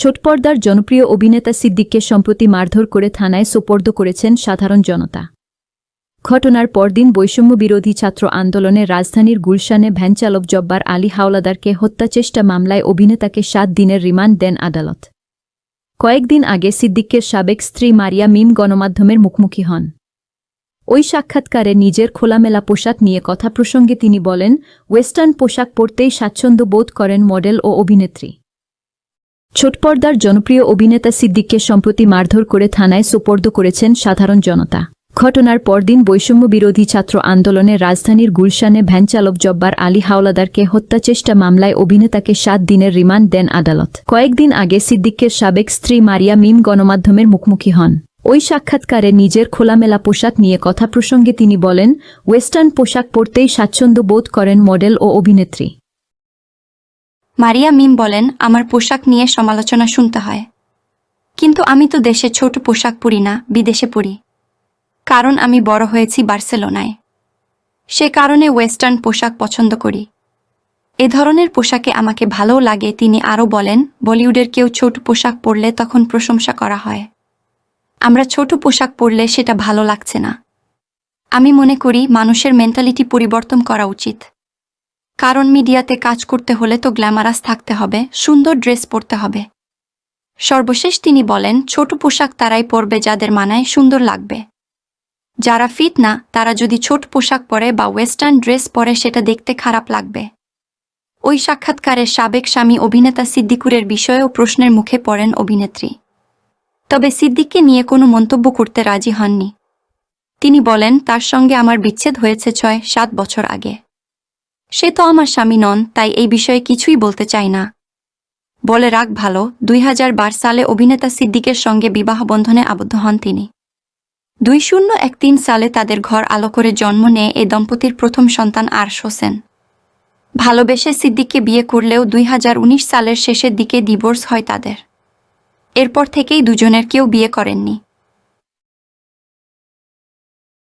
ছোটপর্দার জনপ্রিয় অভিনেতা সিদ্দিককে সম্প্রতি মারধর করে থানায় সোপর্দ করেছেন সাধারণ জনতা। ঘটনার পরদিন বৈষম্য বিরোধী ছাত্র আন্দোলনে রাজধানীর গুলশানে ভ্যানচালক জব্বার আলী হাওলাদারকে হত্যাচেষ্টা মামলায় অভিনেতাকে সাত দিনের রিমান্ড দেন আদালত। কয়েকদিন আগে সিদ্দিকের সাবেক স্ত্রী মারিয়া মিম গণমাধ্যমের মুখোমুখি হন। ওই সাক্ষাৎকারে নিজের খোলামেলা পোশাক নিয়ে কথা প্রসঙ্গে তিনি বলেন, ওয়েস্টার্ন পোশাক পরতেই স্বাচ্ছন্দ্য বোধ করেন মডেল ও অভিনেত্রী। ছোটপর্দার জনপ্রিয় অভিনেতা সিদ্দিককে সম্প্রতি মারধর করে থানায় সোপর্দ করেছেন সাধারণ জনতা। ঘটনার পরদিন বৈষম্য বিরোধী ছাত্র আন্দোলনে রাজধানীর গুলশানে ভ্যানচালক জব্বার আলী হাওলাদারকে হত্যাচেষ্টা মামলায় অভিনেতাকে সাত দিনের রিমান্ড দেন আদালত। কয়েকদিন আগে সিদ্দিকের সাবেক স্ত্রী মারিয়া মিম গণমাধ্যমের মুখোমুখি হন। ওই সাক্ষাৎকারে নিজের খোলামেলা পোশাক নিয়ে কথা প্রসঙ্গে তিনি বলেন, ওয়েস্টার্ন পোশাক পরতেই স্বাচ্ছন্দ্য বোধ করেন মডেল ও অভিনেত্রী। মারিয়া মিম বলেন, আমার পোশাক নিয়ে সমালোচনা শুনতে হয়। কিন্তু আমি তো দেশে ছোট পোশাক পরি না, বিদেশে পরি। কারণ আমি বড় হয়েছি বার্সেলোনায়। সে কারণে ওয়েস্টার্ন পোশাক পছন্দ করি। এ ধরনের পোশাকে আমাকে ভালোও লাগে, তিনি আরও বলেন, বলিউডের কেউ ছোট পোশাক পরলে তখন প্রশংসা করা হয়। আমরা ছোট পোশাক পরলে সেটা ভালো লাগছে না। আমি মনে করি, মানুষের মেন্টালিটি পরিবর্তন করা উচিত। কারণ মিডিয়াতে কাজ করতে হলে তো গ্ল্যামারাস থাকতে হবে, সুন্দর ড্রেস পরতে হবে। সর্বশেষ তিনি বলেন, ছোট পোশাক তারাই পরবে যাদের মানায় সুন্দর লাগবে। যারা ফিট না, তারা যদি ছোট পোশাক পরে বা ওয়েস্টার্ন ড্রেস পরে সেটা দেখতে খারাপ লাগবে। ওই সাক্ষাৎকারে সাবেক স্বামী অভিনেতা সিদ্দিকুরের বিষয়েও প্রশ্নের মুখে পড়েন অভিনেত্রী। তবে সিদ্দিককে নিয়ে কোনো মন্তব্য করতে রাজি হননি। তিনি বলেন, তার সঙ্গে আমার বিচ্ছেদ হয়েছে ছয়, সাত বছর আগে। সে তো আমার স্বামী নন, তাই এই বিষয়ে কিছুই বলতে চাই না। বলে রাগ ভালো, দুই সালে অভিনেতা সিদ্দিকের সঙ্গে বিবাহ বন্ধনে আবদ্ধ হন তিনি। দুই শূন্য এক তিন সালে তাদের ঘর আলো করে জন্ম নেয় এই দম্পতির প্রথম সন্তান আরশ হোসেন। ভালোবেসে সিদ্দিককে বিয়ে করলেও দুই হাজার উনিশ সালের শেষের দিকে ডিভোর্স হয় তাদের। এরপর থেকেই দুজনের কেউ বিয়ে করেননি।